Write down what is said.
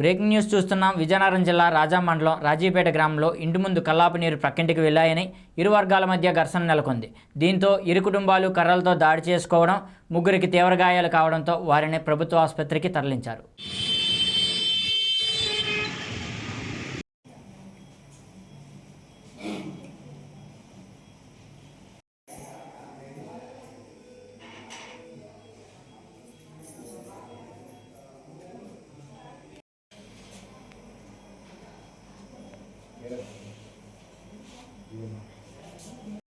Breaking news చూస్తున్నాం. విజయనగరం జిల్లా రాజా మండలం రాజీపేట గ్రామంలో ఇంటి ముందు కల్లాపు నీరు ప్రక్కింటికి వెళ్ళాయని ఇరు వర్గాల మధ్య ఘర్షణ నెలకొంది. దీంతో ఇరు కుటుంబాలు కర్రలతో దాడి చేసుకోవడం ముగ్గురికి తీవ్ర గాయాలు కావడంతో వారిని ప్రభుత్వ ఆసుపత్రికి తరలించారు. いいよな。